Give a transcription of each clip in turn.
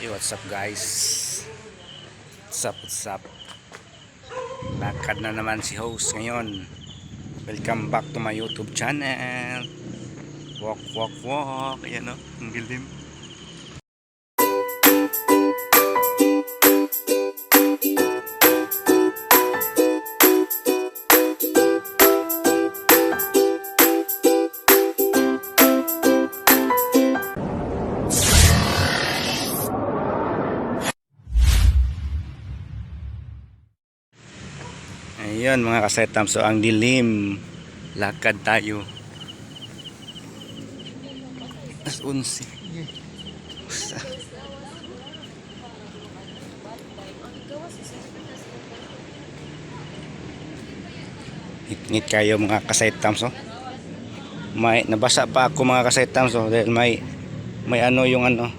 Hey, what's up guys? What's up, what's up? Lakad na naman si host ngayon. Welcome back to my YouTube channel. Walk, walk, walk. Ayan o, ang dilim. Ayun mga kasetam, so ang dilim. Lakad tayo. As 11. Basta. Ngit kayo mga kasetam so. May nabasa pa ako mga kasetam so dahil may may ano yung ano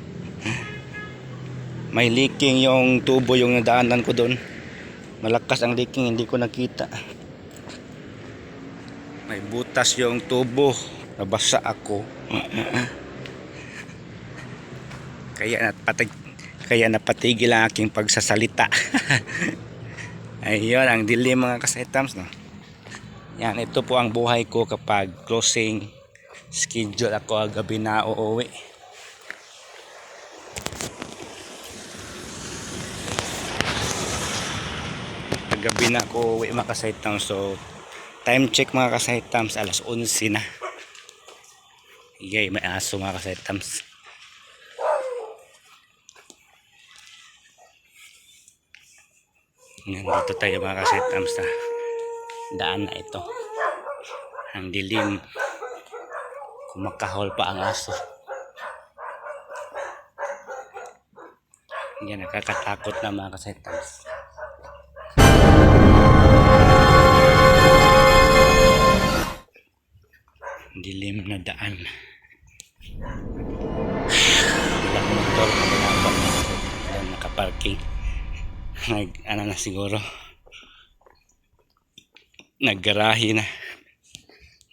may leaking yung tubo yung nadaanan ko doon malakas ang leaking hindi ko nakita. May butas yung tubo. Nabasa ako. Kaya napatig kaya napatigil ang aking pagsasalita. Ayun ang dilim mga kasetams no? Yan ito po ang buhay ko kapag closing schedule ako gabi na uuwi gabi na ako uwi mga kasaitams so time check mga kasaitams alas 11 na. Igay, may aso mga kasaitams Nandito tayo mga kasaitams sa daan na ito. Ang dilim. Kumakahol pa ang aso. Yan nakakatakot na mga kasaitams dilim na daan. Walang motor walang walang nakaparking. Nag ano na siguro. Naggarahe na.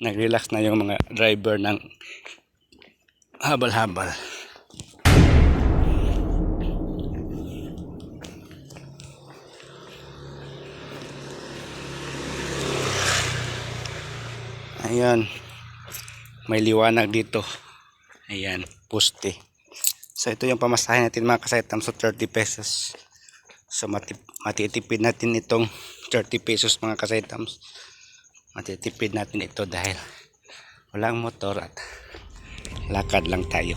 Nagrelax na yung mga driver ng habal-habal. Ayan may liwanag dito. Ayan poste so ito yung pamasahe natin mga kasaitam so 30 pesos. So matip, matitipid natin itong 30 pesos mga kasaitams matitipid natin ito dahil walang motor at lakad lang tayo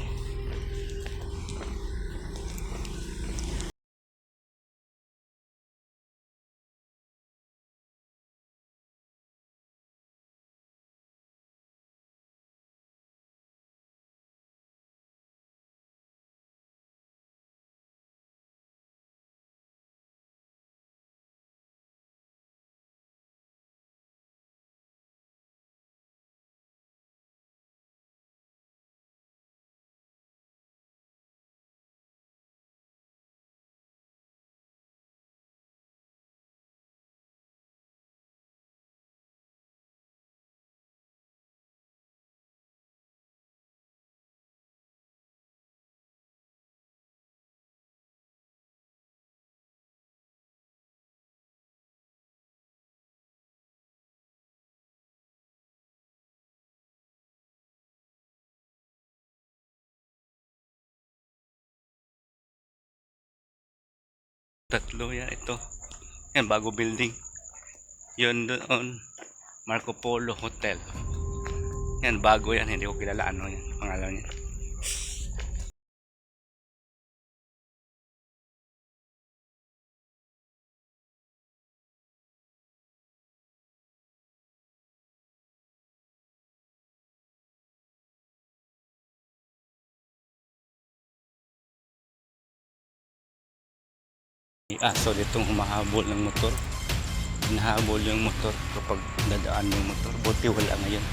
tatlo yan ito. Yan bago building. Yun doon Marco Polo Hotel. Yan bago yan. Hindi ko kilala ano yan pangalan niya aso ditong humahabol ng motor. Hinahabol yung motor kapag dadaan yung motor. Buti wala ngayon.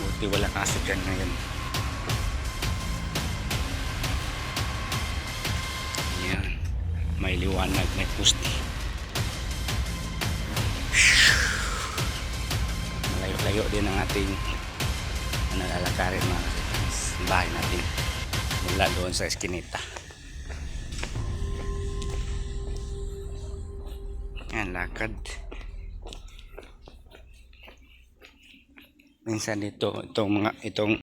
Buti wala aso dyan ngayon. Yan may liwanag may pusti Malayo din ang ating ano, lalakarin mga. Bahay natin mula doon sa eskinita. Yan, lakad. Minsan dito, itong mga, itong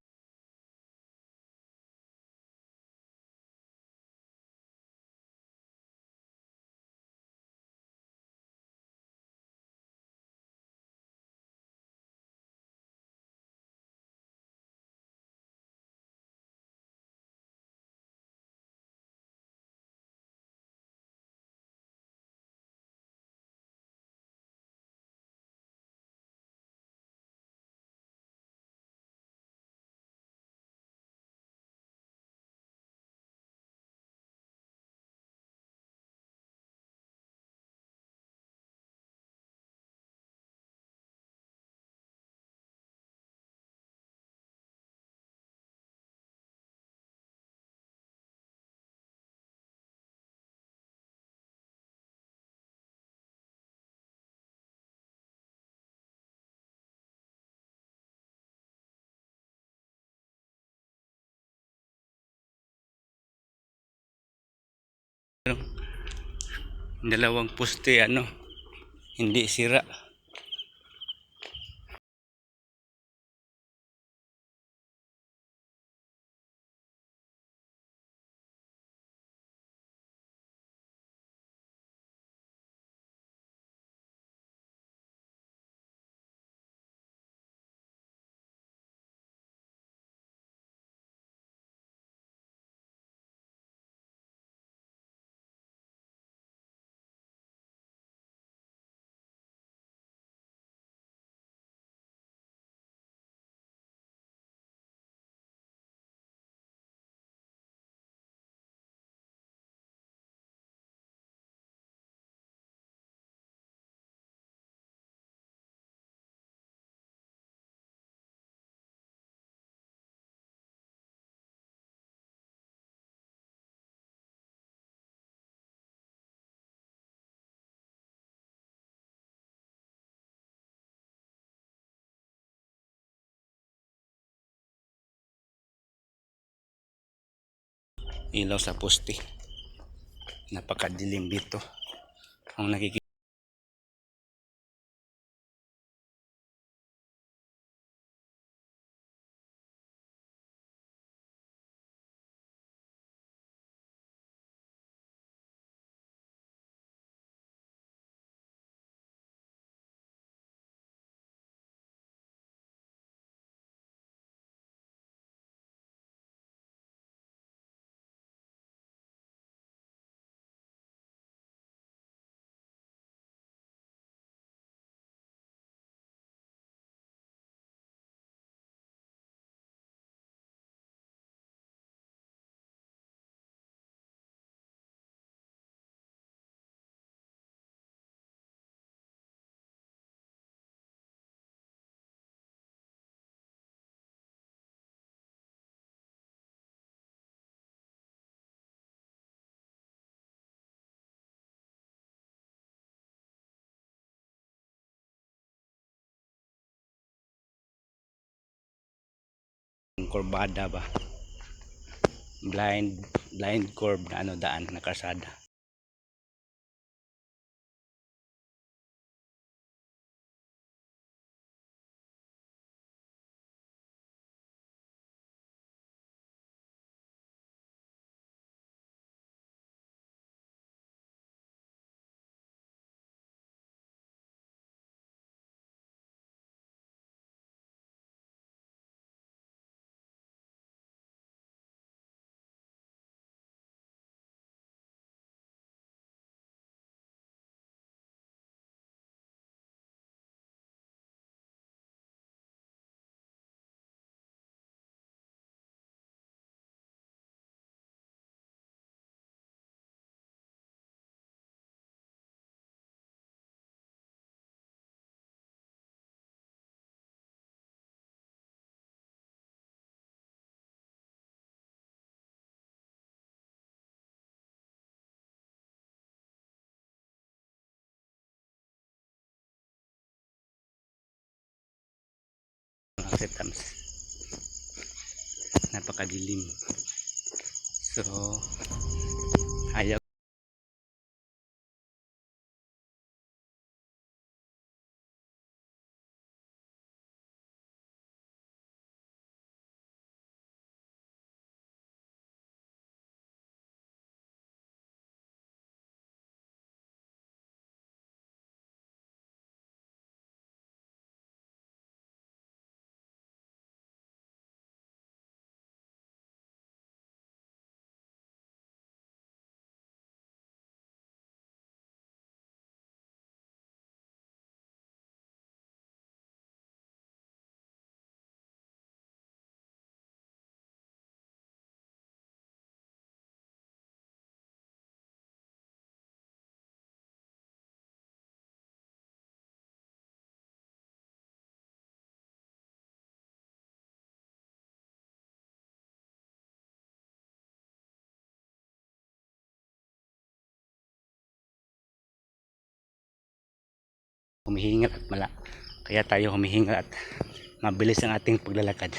dalawang poste ano hindi sira ilaw sa poste napakadilim dito. Ang nakikita kurbada ba? Blind blind curve na ano daan na kasada setams napakadilim. So humihingal at mala. Kaya tayo humihingal at mabilis ang ating paglalakad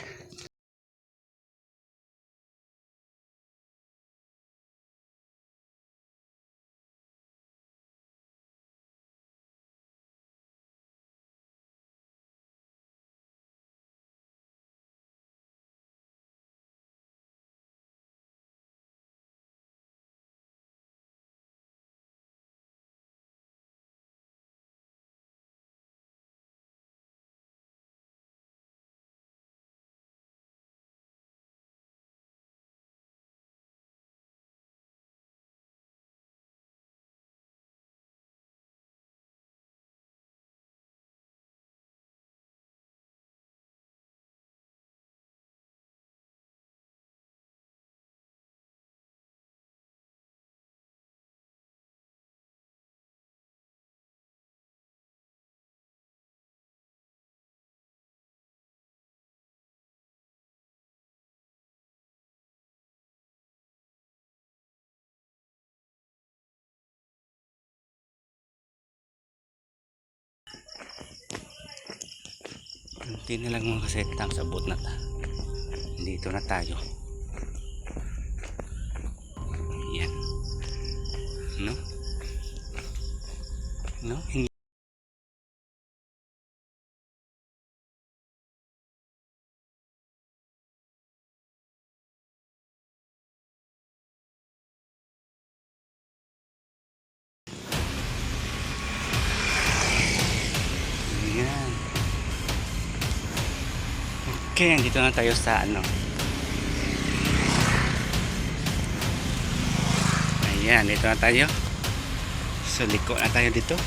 Kunti na lang mga kasetang sa abot na ta. Dito na tayo. Yan. No? No? Hindi. Okay, andito na tayo sa ano. Ayan, dito na tayo. So, liko na tayo dito.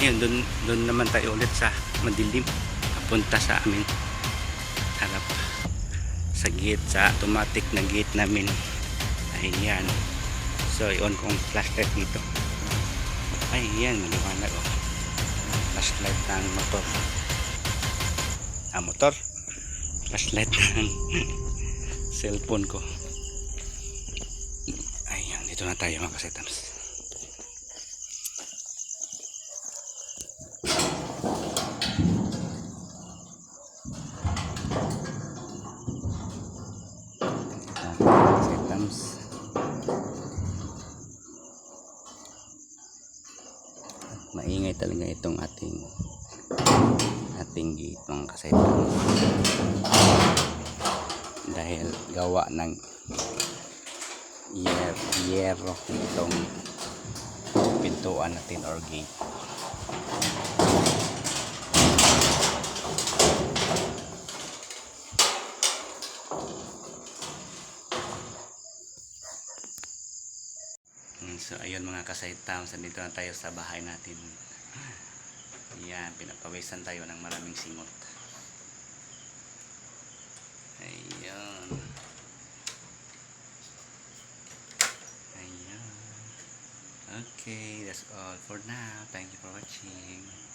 Ayun, dun, dun naman tayo ulit sa madilim. Papunta sa amin. Harap. Sa gate, sa automatic na gate namin. Ayan. So, i-on kong flashlight dito. Ayan, maliwanag oh. Flashlight ng motor. Ah, motor flashlight ng cellphone ko. Ayan dito na tayo mga kasetams maingay talaga itong ating ating mga kasetams dahil gawa ng yer yero itong pintuan natin or gate So ayun mga kasaitam, nandito na tayo sa bahay natin. Yan, pinapawisan tayo ng maraming singot. Ayun. Ayun. Okay, that's all for now. Thank you for watching.